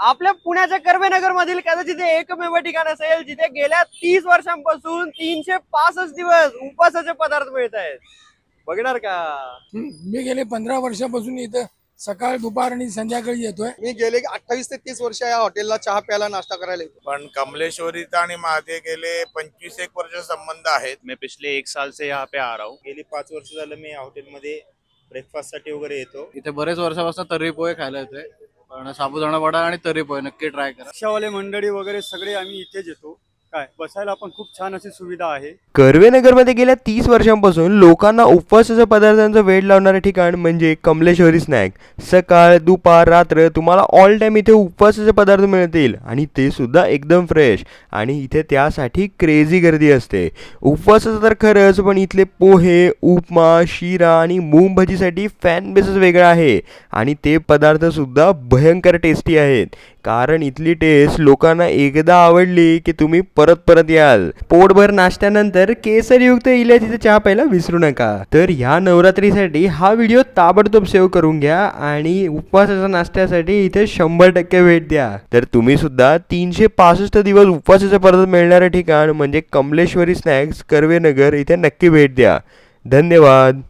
आपल्या पुण्याच्या कर्वेनगर मधील कदाचित एकमेव ठिकाण असेल जिथे गेल्या तीस वर्षांपासून तीनशे पासष्ट दिवस उपासाचे पदार्थ मिळत आहेत. बघणार का? मी गेले पंधरा वर्षापासून इथं सकाळ दुपार आणि संध्याकाळी येतोय. मी गेले अठ्ठावीस ते तीस वर्ष या हॉटेलला चहा प्यायला नाश्ता करायला येतो. पण कमलेश्वरीचा आणि महादेव गेले पंचवीस एक वर्ष संबंध आहेत. मैं पिछले एक साल से यहाँ पे आ रहा हूँ. गेली पाच वर्ष झालं मी या हॉटेलमध्ये ब्रेकफास्टसाठी वगैरे येतो. इथे बरेच वर्षापासून तर्री पोहे खायला येतोय. पण साबुदाणा वडा आणि तर्री पोहे नक्की ट्राय करा. रिक्षावाले मंडळी वगैरे सगळे आम्ही इथेच येतो. काय? बसायला पण खूप छान अशी सुविधा आहे. कर्वेनगरमध्ये गेल्या तीस वर्षांपासून लोकांना उपवासाच्या पदार्थांचं वेळ लावणारं ठिकाण म्हणजे कमलेश्वरी स्नॅक सकाळ दुपार रात्र तुम्हाला ऑल टाईम इथे उपवासाचे पदार्थ मिळतील आणि ते सुद्धा एकदम फ्रेश आणि इथे त्यासाठी क्रेझी गर्दी असते. उपवासाचं तर खरंच पण इथले पोहे उपमा शिरा आणि मूग भजीसाठी फॅन बेसच वेगळा आहे. आणि ते पदार्थ सुद्धा भयंकर टेस्टी आहेत. कारण इथली टेस्ट लोकांना एकदा आवडली की तुम्ही परत परत याल. पोटभर नाश्त्यानंतर केसरयुक्त इलायचीचा चहा प्यायला विसरू नका. तर ह्या नवरात्रीसाठी हा व्हिडिओ ताबडतोब सेव्ह करून घ्या आणि उपवासाच्या नाश्त्यासाठी इथे शंभर टक्के भेट द्या. तर तुम्ही सुद्धा तीनशे पासष्ट दिवस उपवासाचे परत मिळणारं ठिकाण म्हणजे कमलेश्वरी स्नॅक्स कर्वेनगर इथे नक्की भेट द्या. धन्यवाद.